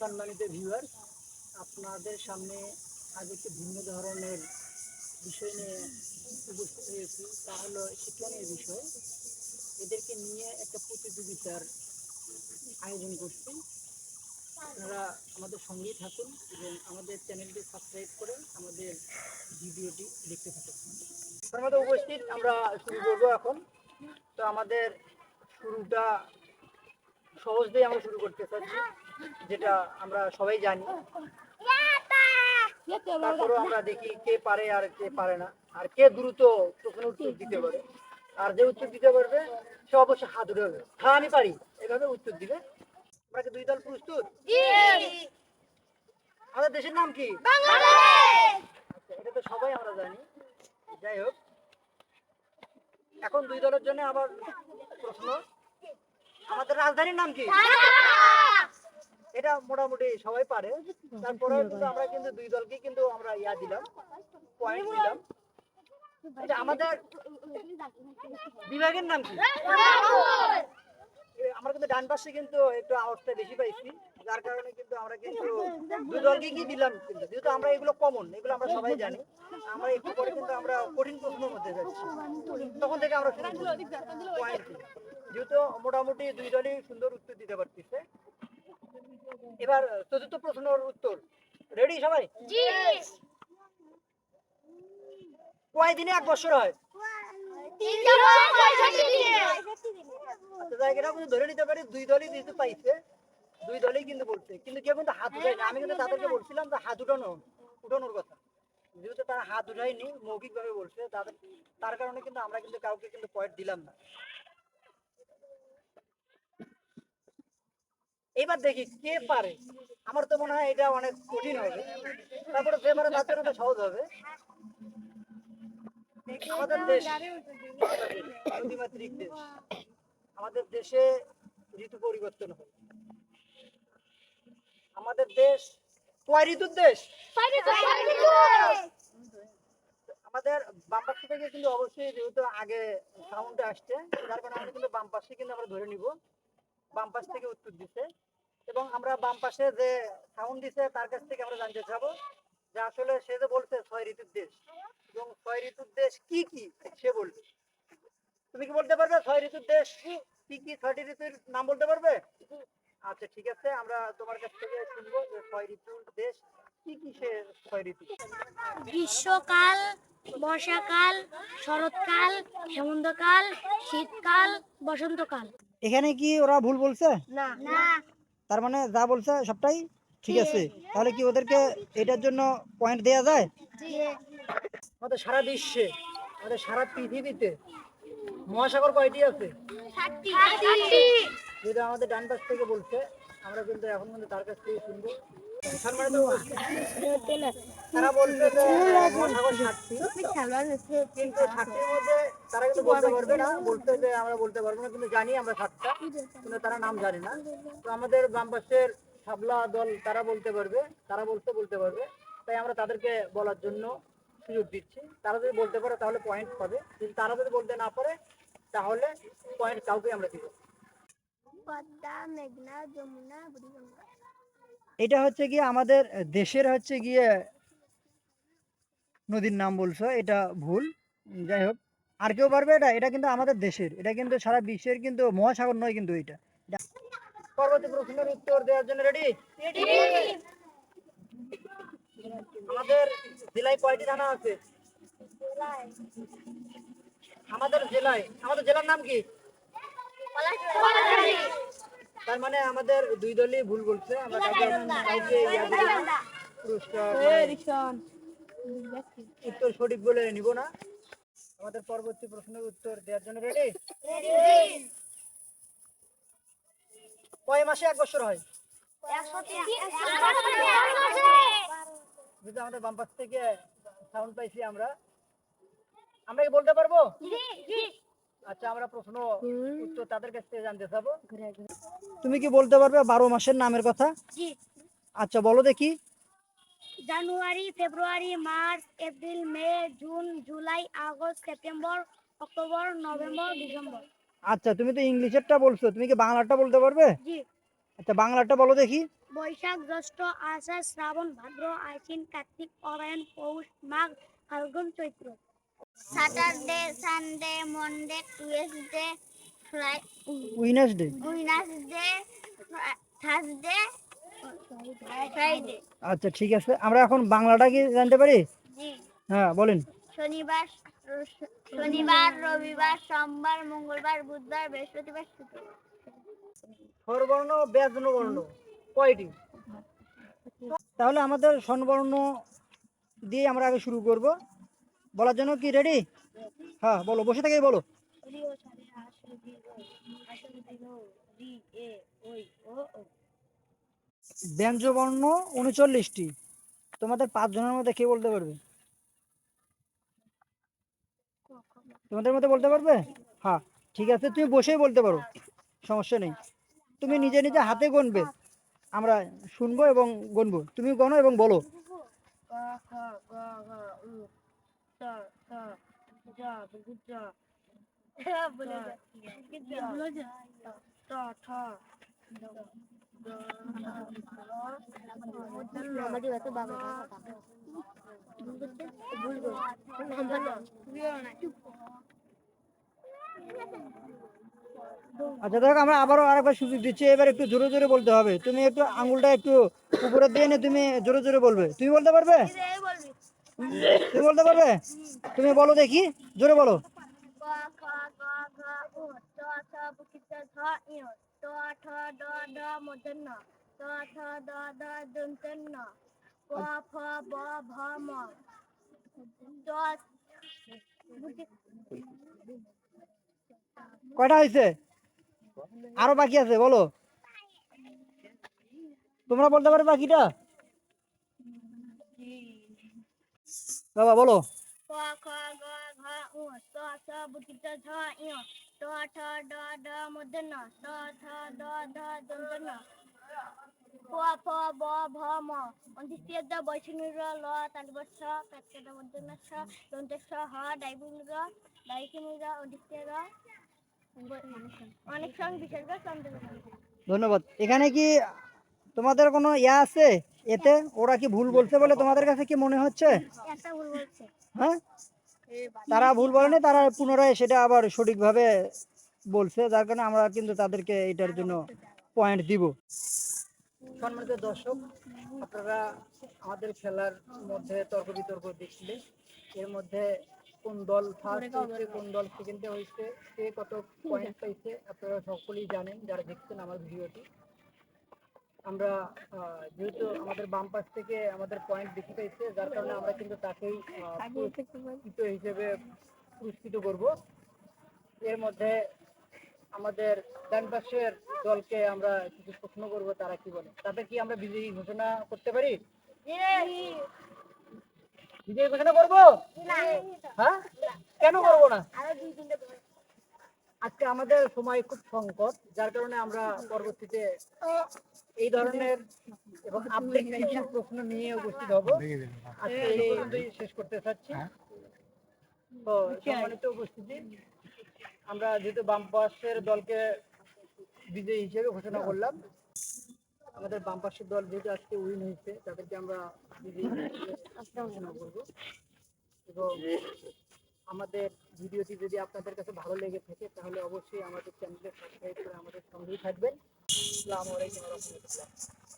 সম্মানিত ভিউয়ার আপনাদের সামনে আজ একটি ভিন্ন ধরনের বিষয় নিয়ে উপস্থিত হয়েছি। তা হলো শিক্ষণীয় বিষয়। এদেরকে নিয়ে একটা প্রতিযোগিতার আয়োজন করছি। আপনারা আমাদের সঙ্গেই থাকুন এবং আমাদের চ্যানেলটি সাবস্ক্রাইব করে আমাদের ভিডিওটি দেখতে থাকুন। আমাদের উপস্থিত আমরা শুরু করব এখন। তো আমাদের শুরুটা সহজ দিয়ে আমরা শুরু করতে চাচ্ছি। যেটা আমরা সবাই জানি। তারপরে আমরা দেখি কে পারে আর কে পারে না। আর কে দ্রুত প্রশ্ন উত্তর দিতে পারে। আর যে উত্তর দিতে পারবে সে অবশ্যই হাত উঠে হবে। হ্যাঁ আমি পারি। এভাবে উত্তর দিবে। আমরা কি দুই দল প্রস্তুত? আমাদের দেশের নাম কি? আচ্ছা, এটা তো সবাই আমরা জানি। যাই হোক। এখন দুই দলের জন্য আবার প্রশ্ন। আমাদের রাজধানীর নাম কি? এটা মোটামুটি সবাই পারে। তারপরে কিন্তু আমরা কিন্তু দুই দলকে কিন্তু আমরা ইয়া দিলাম পয়েন্ট দিলাম। এটা আমাদের বিভাগের নাম কি? আমরা কিন্তু ডান পাশে কিন্তু একটু আওয়াজটা বেশি পাইছি, যার কারণে কিন্তু আমরা কিন্তু দুই দলকে কি দিলাম কিন্তু, যেহেতু আমরা এগুলো কমন এগুলো আমরা সবাই জানি। আমরা একটু পরে কিন্তু আমরা কঠিন প্রশ্নের মধ্যে যাচ্ছি। তখন থেকে আমরা। যেহেতু মোটামুটি দুই দলই সুন্দর উত্তর দিতে পারতেছে। এবার চতুর্থ প্রশ্নের উত্তর। রেডি সবাই? কয় দিনে এক বছর হয়? আচ্ছা কিন্তু ধরে নিতে পারি দুই দলই যেহেতু পাইছে। দুই দলই কিন্তু বলছে। কিন্তু কেউ কিন্তু হাত উঠায়নি। আমি কিন্তু তাদেরকে বলছিলাম যে হাত উঠানো উঠানোর কথা। যেহেতু তারা হাত উঠায়নি মৌখিক ভাবে বলছে তাদের তার কারণে কিন্তু আমরা কিন্তু কাউকে কিন্তু পয়েন্ট দিলাম না। এবার দেখি কে পারে। আমার তো মনে হয় এটা অনেক কঠিন হবে। তারপরে সহজ হবে। আমাদের দেশ নদীমাতৃক দেশ আমাদের দেশে ঋতু পরিবর্তন হয়। আমাদের দেশ কয় ঋতুর দেশ? আমাদের বাম পাশ থেকে কিন্তু অবশ্যই যেহেতু আগে সাউন্ডে আসছে, যার কারণে আমরা কিন্তু বাম পাশে কিন্তু আমরা ধরে নিব। বাম পাশ থেকে উত্তর দিছে। এবং আমরা বাম পাশে যে সাউন্ড দিছে তার কাছ থেকে আমরা জানতে চাবো যে আসলে সে যে বলছে ছয় ঋতুর দেশ এবং ছয় ঋতুর দেশ কি কি সে বলবে। তুমি কি বলতে পারবে ছয় ঋতুর দেশ কি কি ছয়টি ঋতুর নাম বলতে পারবে? আচ্ছা ঠিক আছে আমরা তোমার কাছ থেকে শুনব যে ছয় ঋতুর দেশ কি কি সে ছয় ঋতু। গ্রীষ্মকাল বর্ষাকাল শরৎকাল হেমন্তকাল শীতকাল বসন্তকাল। এখানে কি ওরা ভুল বলছে? না। না। তার মানে যা বলছে সবটাই ঠিক আছে। তাহলে কি ওদেরকে এটার জন্য পয়েন্ট দেয়া যায়? আমাদের সারা বিশ্বে আমাদের সারা পৃথিবীতে মহাসাগর কয়টি আছে? যেটা আমাদের ডান পাশ থেকে বলছে আমরা কিন্তু এখন কিন্তু তার কাছ থেকে শুনব। তারা বলছে যে মহাসাগর সাতটি কিন্তু সাতটির মধ্যে তারা কিন্তু বলতে পারবে না বলতে যে আমরা বলতে পারব না কিন্তু জানি আমরা সাতটা কিন্তু তারা নাম জানে না। তো আমাদের বাম পাশের সাবলা দল তারা বলতে পারবে তারা বলতে বলতে পারবে। তাই আমরা তাদেরকে বলার জন্য সুযোগ দিচ্ছি। তারা যদি বলতে পারে তাহলে পয়েন্ট পাবে। যদি তারা যদি বলতে না পারে তাহলে পয়েন্ট কাউকে আমরা দিব পদ্মা মেঘনা যমুনা বুড়িগঙ্গা। এটা হচ্ছে গিয়ে আমাদের দেশের হচ্ছে গিয়ে নদীর নাম বলছো এটা ভুল। যাই হোক আর কেউ পারবে এটা এটা কিন্তু আমাদের দেশের এটা কিন্তু সারা বিশ্বের কিন্তু মহাসাগর নয় কিন্তু এটা। পরবর্তী প্রশ্নের উত্তর দেওয়ার জন্য রেডি আমাদের জেলায় কয়টি থানা আছে? আমাদের জেলায় আমাদের জেলার নাম কি? তার মানে আমাদের দুই দলই ভুল বলছে আমরা পুরস্কার উত্তর সঠিক বলে নিব না। আমাদের পরবর্তী প্রশ্নের উত্তর দেওয়ার জন্য রেডি কয় মাসে এক বছর হয়? যদি আমাদের বামপাশ থেকে সাউন্ড পাইছি আমরা। আমরা কি বলতে পারব? আচ্ছা আমরা প্রশ্ন উত্তর তাদের কাছ থেকে জানতে চাবো। তুমি কি বলতে পারবে বারো মাসের নামের কথা? আচ্ছা বলো দেখি। January February March April May June July August September October November December. আচ্ছা তুমি তো ইংলিশেরটা বলছো তুমি কি বাংলাটা বলতে পারবে? জি। আচ্ছা বাংলাটা বলো দেখি। বৈশাখ জ্যৈষ্ঠ আষাঢ় শ্রাবণ ভাদ্র আশ্বিন কার্তিক অরায়ণ পৌষ মাঘ ফাল্গুন চৈত্র। Saturday Sunday Monday Tuesday fri Wednesday Wednesday Thursday আচ্ছা ঠিক আছে। আমরা এখন বাংলাটা কি জানতে পারি? হ্যাঁ বলেন। শনিবার শনিবার রবিবার সোমবার মঙ্গলবার বুধবার বৃহস্পতিবার শুক্রবার। স্বরবর্ণ ব্যঞ্জন বর্ণ কয়টি? তাহলে আমাদের স্বরবর্ণ দিয়ে আমরা আগে শুরু করব। বলার জন্য কি রেডি হ্যাঁ বলো বসে থেকেই বলো। ব্যঞ্জবর্ণ উনচল্লিশটি। তোমাদের পাঁচ জনের মধ্যে কে বলতে পারবে? তোমাদের মধ্যে বলতে পারবে? হ্যাঁ ঠিক আছে, তুমি বসেই বলতে পারো, সমস্যা নেই। তুমি নিজে নিজে হাতে গুনবে আমরা শুনব এবং গুনবো তুমি গণো এবং বলো। ক আচ্ছা দেখো, আমরা আবারও আরেকবার সুযোগ দিচ্ছি। এবার একটু জোরে জোরে বলতে হবে। তুমি একটু আঙুলটা একটু উপরে দিয়ে নিয়ে তুমি জোরে জোরে বলবে। তুমি বলতে পারবে? তুমি বলতে পারবে? তুমি বলো দেখি। জোরে বলো। ঠ ড ড মূর্ধন্য ঠ ড ড দন্তন্য। ক ফ ব ভ ম। কয়টা হয়েছে আরও বাকি আছে বলো। তোমরা বলতে পারবে বাকিটা? বাবা বলো। ক খ গ ঘ উ ঝ ইয় ঠ ড ড মূর্ধন্য ঠ ড ড দন্তন্য ক ফ ব ভ ম। অন্ত্যেষ্টিয় দ বৈষ্ণুর ল তালবর্ষ কাটকাট মূর্ধন্য ছ দন্তেশ্ব হ ডাইবুল র অনেক সঙ্গ বিসর্গ চন্দ্র ধন্যবাদ। এখানে কি তোমাদের কোনো ইয়া আছে? এতে? ওরা কি ভুল বলছে বলে তোমাদের কাছে কি মনে হচ্ছে? একটা ভুল বলছে। হ্যাঁ? তারা ভুল বলেনি, তারা পুনরায় সেটা আবার সঠিকভাবে বলছে, যার কারণে আমরা কিন্তু তাদেরকে এটার জন্য পয়েন্ট দিব। সম্মানিত দর্শক, আপনারা আমাদের খেলার মধ্যে তর্ক বিতর্ক দেখছিলেন এর মধ্যে কোন দল ফার্স্ট হয়েছে, কোন দল সেকেন্ডে হয়েছে, কে কত পয়েন্ট পাইছে, আপনারা সকলেই জানেন, যারা দেখছেন আমার ভিডিওটি। আমরা যেহেতু আমাদের বাম পাশ থেকে আমাদের পয়েন্ট বেশি পাইছে যার কারণে আমরা কিন্তু তাকেই পুরস্কৃত হিসেবে পুরস্কৃত করব। এর মধ্যে আমাদের ডান পাশের দলকে আমরা কিছু প্রশ্ন করব তারা কি বলে? তাতে কি আমরা বিজয়ী ঘোষণা করতে পারি? বিজয়ী ঘোষণা করব? হ্যাঁ? কেন করব না? আজকে আমাদের সময় খুব সংকট যার কারণে আমরা পরবর্তীতে এই ধরনের এবং কিছু প্রশ্ন নিয়ে উপস্থিত হব। আজকে এই পর্যন্তই শেষ করতে চাচ্ছি। তো সম্মানিত উপস্থিতি আমরা যেহেতু বাম পাশের দলকে বিজয়ী হিসেবে ঘোষণা করলাম আমাদের বাম পাশের দল যেহেতু আজকে উইন হয়েছে তাদেরকে আমরা বিজয়ী হিসেবে ঘোষণা করব। এবং আমাদের ভিডিওটি যদি আপনাদের কাছে ভালো লেগে থাকে, তাহলে অবশ্যই আমাদের চ্যানেলে সাবস্ক্রাইব করে আমাদের সঙ্গেই থাকবেন। আসসালামু আলাইকুম রাহমাতুল্লাহ।